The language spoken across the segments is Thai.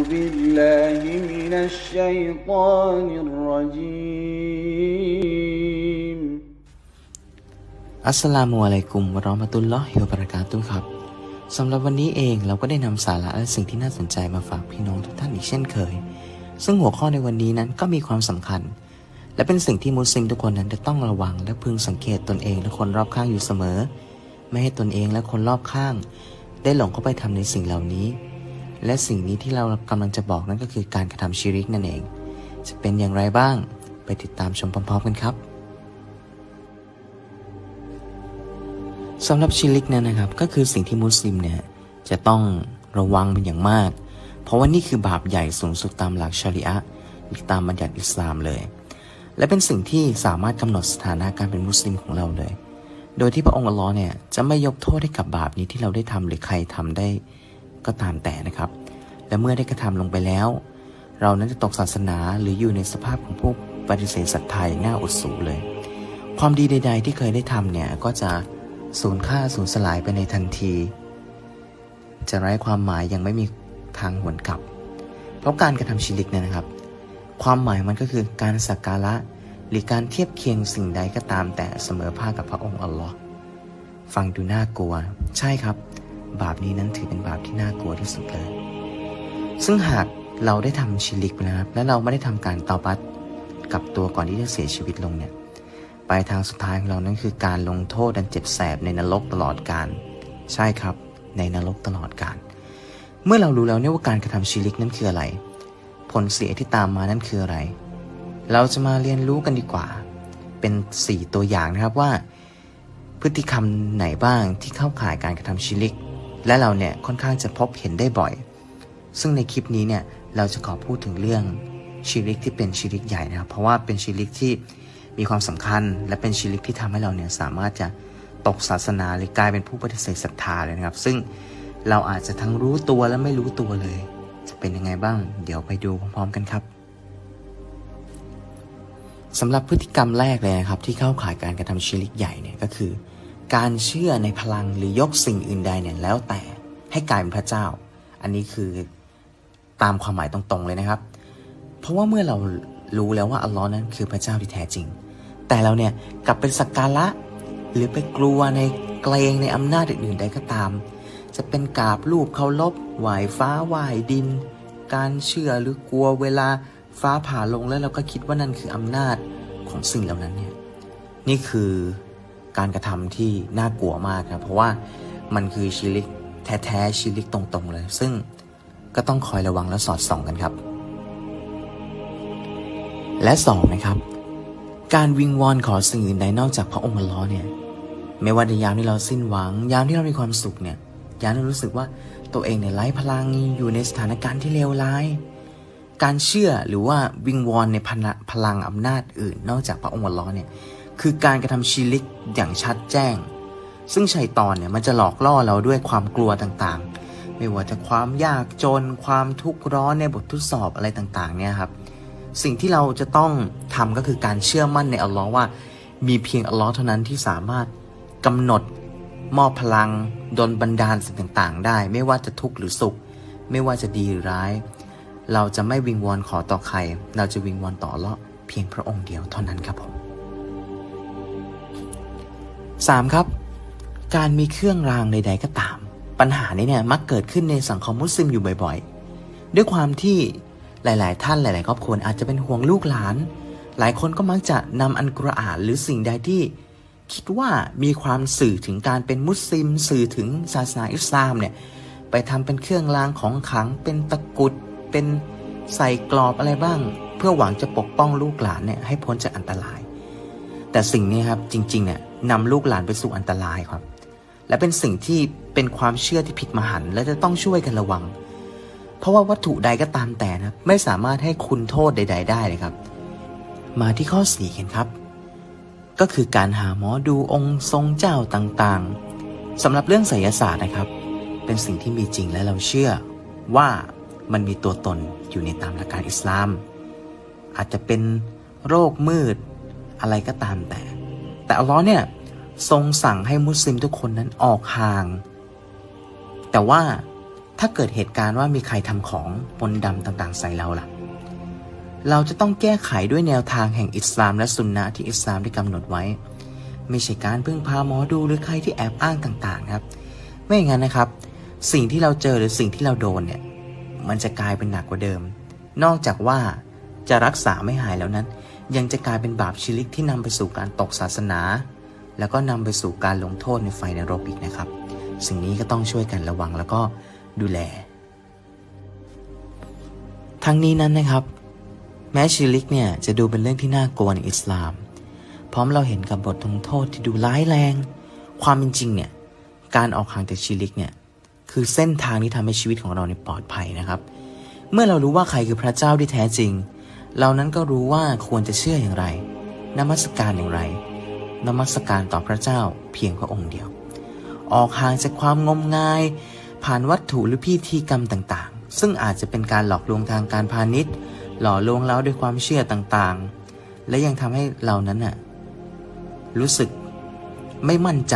بالله من الشيطان الرجيم อัสสลามุอะลัยกุมวะเราะมะตุลลอฮิวะบะเราะกาตุฮ์ครับสำหรับวันนี้เองเราก็ได้นำสาระและสิ่งที่น่าสนใจมาฝากพี่น้องทุกท่านอีกเช่นเคย ซึ่งหัวข้อในวันนี้นั้นก็มีความสำคัญ และเป็นสิ่งที่มุสลิมทุกคนนั้นจะต้องระวัง และพึงสังเกตตนเองและคนรอบข้างอยู่เสมอ ไม่ให้ตนเองและคนรอบข้าง ได้หลงเข้าไปทำในสิ่งเหล่านี้ และสิ่งนี้ที่เรากำลังจะบอกนั่นก็คือการกระทำชิริกนั่นเอง จะเป็นอย่างไรบ้าง ไปติดตามชมพร้อมๆกันครับสำหรับชิลิกเนยนะครับก็คือสิ่งที่มุสลิมเนี่ยจะต้องระวังเป็นอย่างมาก เพราะว่านี่คือบาปใหญ่สูงสุดตามหลักชาริอะห์หรือตามบัญญัติอิสลามเลย และเป็นสิ่งที่สามารถกำหนดสถานะการเป็นมุสลิมของเราเลย โดยที่พระองค์อัลลอฮ์เนี่ยจะไม่ยกโทษให้กับบาปนี้ที่เราได้ทำหรือใครทำได้ ก็ตามแต่นะครับ และเมื่อได้กระทำลงไปแล้ว เรานั้นจะตกศาสนาหรืออยู่ในสภาพของผู้ปฏิเสธศรัทธาอย่างน่าอดสูเลย ความดีใด ๆ ที่เคยได้ทำเนี่ยก็จะสูญค่าสูญสลายไปในทันที จะไร้ความหมายยังไม่มีทางหวนกลับ เพราะการกระทำชิริกเนี่ยนะครับ ความหมายมันก็คือการสักการะหรือการเทียบเคียงสิ่งใดก็ตามแต่เสมอภาคกับพระองค์อัลลอฮ์ฟังดูน่ากลัว ใช่ครับ บาปนี้นั้นถือเป็นบาปที่น่ากลัวที่สุดเลย ซึ่งหากเราได้ทำชิริกไปแล้วนะครับ และเราไม่ได้ทำการตอบัตกับตัวก่อนที่จะเสียชีวิตลงเนี่ยปลายทางสุดท้ายของเรานั้นคือการลงโทษดันเจ็บแสบในนรกตลอดกาลใช่ครับ ในนรกตลอดกาลเมื่อเรารู้แล้วเนี่ยว่าการกระทำชิริกนั้นคืออะไร ผลเสียที่ตามมานั้นคืออะไร เราจะมาเรียนรู้กันดีกว่า เป็น 4 ตัวอย่างนะครับว่า พฤติกรรมไหนบ้างที่เข้าข่ายการกระทำชิริก และเราเนี่ยค่อนข้างจะพบเห็นได้บ่อย ซึ่งในคลิปนี้เนี่ยเราจะขอพูดถึงเรื่องชิริกที่เป็นชิริกใหญ่นะครับ เพราะว่าเป็นชิริกที่มีความสำคัญ และเป็นชิริกที่ทำให้เราเนี่ยสามารถจะตกศาสนาหรือกลายเป็นผู้ปฏิเสธศรัทธาเลยนะครับ ซึ่งเราอาจจะทั้งรู้ตัวและไม่รู้ตัวเลย จะเป็นยังไงบ้าง เดี๋ยวไปดูพร้อมๆกันครับสำหรับพฤติกรรมแรกเลยนะครับที่เข้าข่ายการกระทำชิริกใหญ่เนี่ยก็คือ การเชื่อในพลังหรือยกสิ่งอื่นใดเนี่ยแล้วแต่ให้กลายเป็นพระเจ้า อันนี้คือตามความหมายตรงๆเลยนะครับ เพราะว่าเมื่อเรารู้แล้วว่าอัลลอฮ์นั้นคือพระเจ้าที่แท้จริง แต่เราเนี่ยกลับเป็นสักการะหรือไปกลัวในเกรงในอำนาจอื่นๆใดก็ตาม จะเป็นกราบรูปเคารพไหวฟ้าไหวดิน การเชื่อหรือกลัวเวลาฟ้าผ่าลงแล้วเราก็คิดว่านั่นคืออำนาจของสิ่งเหล่านั้นเนี่ยนี่คือ การกระทำที่น่ากลัวมากครับเพราะว่ามันคือชิริกแท้ๆชิริกตรงๆเลย ซึ่งก็ต้องคอยระวังและสอดส่องกันครับ และสองนะครับ การวิงวอนขอสิ่งอื่นใดนอกจากพระองค์อัลลอเนี่ยไม่ว่าในยามที่เราสิ้นหวัง ยามที่เรามีความสุขเนี่ยยามที่เรารู้สึกว่าตัวเองเนี่ยไร้พลังอยู่ในสถานการณ์ที่เลวร้าย การเชื่อหรือว่าวิงวอนในพลังอำนาจอื่น นอกจากพระองค์อัลลอเนี่ย คือการกระทำชีริกอย่างชัดแจ้ง ซึ่งชัยตอนเนี่ยมันจะหลอกล่อเราด้วยความกลัวต่างๆ ไม่ว่าจะความยากจน ความทุกข์ร้อนในบททดสอบอะไรต่างๆเนี่ยครับสิ่งที่เราจะต้องทำก็คือการเชื่อมั่นในอัลลอฮ์ว่า มีเพียงอัลลอฮ์เท่านั้นที่สามารถกำหนดมอบพลังดลบันดาลสิ่งต่างๆ ได้ ไม่ว่าจะทุกข์หรือสุข ไม่ว่าจะดีหรือร้าย เราจะไม่วิงวอนขอต่อใคร เราจะวิงวอนต่ออัลลอฮ์เพียงพระองค์เดียวเท่านั้นครับผม 3. ครับ การมีเครื่องรางใด ๆ ก็ตาม ปัญหานี้เนี่ยมักเกิดขึ้นในสังคมมุสลิมอยู่บ่อยๆ ด้วยความที่หลาย ๆ ท่านหลาย ๆ ครอบครัวอาจจะเป็นห่วงลูกหลาน หลายคนก็มักจะนำอันกุรอานหรือสิ่งใดที่ คิดว่ามีความสื่อถึงการเป็นมุสลิม สื่อถึงศาสนาอิสลามเนี่ยไปทำเป็นเครื่องรางของขลังเป็นตะกุดเป็นใส่กรอบอะไรบ้าง เพื่อหวังจะปกป้องลูกหลานเนี่ยให้พ้นจากอันตราย แต่สิ่งนี้ครับจริงๆเนี่ย นำลูกหลานไปสู่อันตรายครับ และเป็นสิ่งที่เป็นความเชื่อที่ผิดมหันต์และจะต้องช่วยกันระวัง เพราะว่าวัตถุใดก็ตามแต่นะไม่สามารถให้คุณโทษใด ๆ ได้เลยครับ มาที่ข้อสี่กันครับ ก็คือการหาหมอดูองค์ทรงเจ้าต่างๆสำหรับเรื่องไสยศาสตร์นะครับ เป็นสิ่งที่มีจริงและเราเชื่อ ว่ามันมีตัวตนอยู่ในตามหลักการอิสลาม อาจจะเป็นโรคมืดอะไรก็ตามแต่ แต่อัลลอฮ์เนี่ยทรงสั่งให้มุสลิมทุกคนนั้นออกห่าง แต่ว่าถ้าเกิดเหตุการณ์ว่ามีใครทำของปนดำต่างๆ ใส่เราล่ะ เราจะต้องแก้ไขด้วยแนวทางแห่งอิสลามและสุนนะที่อิสลามได้กำหนดไว้ ไม่ใช่การพึ่งพาหมอดูหรือใครที่แอบอ้างต่างๆครับ ไม่อย่างนั้นนะครับ สิ่งที่เราเจอหรือสิ่งที่เราโดนเนี่ยมันจะกลายเป็นหนักกว่าเดิม นอกจากว่า จะรักษาไม่หายแล้วนั้น ยังจะกลายเป็นบาปชิริกที่นำไปสู่การตกศาสนา แล้วก็นำไปสู่การลงโทษในไฟนรกอีกนะครับ สิ่งนี้ก็ต้องช่วยกันระวังแล้วก็ดูแล ทั้งนี้นั้นนะครับ แม้ชิริกเนี่ยจะดูเป็นเรื่องที่น่ากลัวในอิสลาม พร้อมเราเห็นกับบทลงโทษที่ดูร้ายแรง ความเป็นจริงเนี่ยการออกห่างจากชิริกเนี่ยคือเส้นทางที่ทำให้ชีวิตของเราเนี่ยปลอดภัยนะครับ เมื่อเรารู้ว่าใครคือพระเจ้าที่แท้จริง เรานั้นก็รู้ว่าควรจะเชื่ออย่างไร นมัสการอย่างไร นมัสการต่อพระเจ้าเพียงพระองค์เดียว ออกห่างจากความงมงาย ผ่านวัตถุหรือพิธีกรรมต่างๆ ซึ่งอาจจะเป็นการหลอกลวงทางการพาณิชย์ หล่อลวงเราด้วยความเชื่อต่างๆ และยังทำให้เรานั้นน่ะรู้สึกไม่มั่นใจ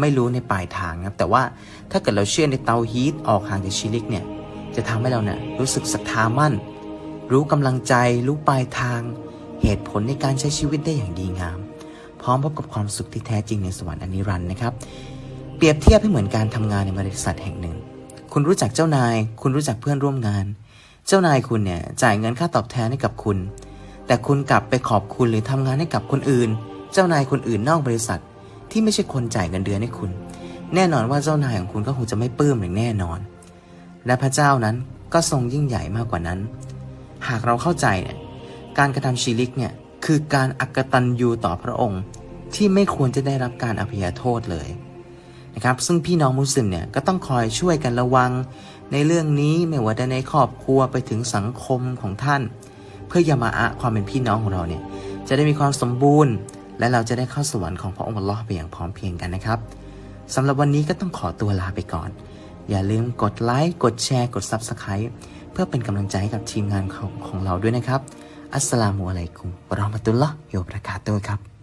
ไม่รู้ในปลายทางครับ แต่ว่าถ้าเกิดเราเชื่อในเตาฮีตออกห่างจากชิริกเนี่ย จะทำให้เราเนี่ยรู้สึกศรัทธามั่น รู้กำลังใจ รู้ปลายทาง เหตุผลในการใช้ชีวิตได้อย่างดีงาม พร้อมพบกับความสุขที่แท้จริงในสวรรค์อนิรันด์นะครับ เปรียบเทียบให้เหมือนการทำงานในบริษัทแห่งหนึ่ง คุณรู้จักเจ้านาย คุณรู้จักเพื่อนร่วมงาน เจ้านายคุณเนี่ยจ่ายเงินค่าตอบแทนให้กับคุณ แต่คุณกลับไปขอบคุณหรือทำงานให้กับคนอื่น เจ้านายคนอื่นนอกบริษัท ที่ไม่ใช่คนจ่ายเงินเดือนให้คุณ แน่นอนว่าเจ้านายของคุณก็คงจะไม่ปลื้มอย่างแน่นอน และพระเจ้านั้นก็ทรงยิ่งใหญ่มากกว่านั้น หากเราเข้าใจเนี่ยการกระทำชีริกเนี่ยคือการอักตันยูต่อพระองค์ที่ไม่ควรจะได้รับการอภัยโทษเลยนะครับซึ่งพี่น้องมุสลิมเนี่ยก็ต้องคอยช่วยกันระวัง ในเรื่องนี้ไม่ว่าจะในครอบครัวไปถึงสังคมของท่าน เพื่อยามาอะความเป็นพี่น้องของเราเนี่ยจะได้มีความสมบูรณ์ และเราจะได้เข้าสวรรค์ของพระองค์อัลลอฮ์ไปอย่างพร้อมเพรียงกันนะครับสำหรับวันนี้ก็ต้องขอตัวลาไปก่อน อย่าลืมกดไลค์ กดแชร์ กด Subscribe เพื่อเป็นกำลังใจให้กับทีมงานของของเราด้วยนะครับ อัสสลามุอะลัยกุมวะเราะห์มะตุลลอฮ์วะบะเราะกาตุฮ์ครับ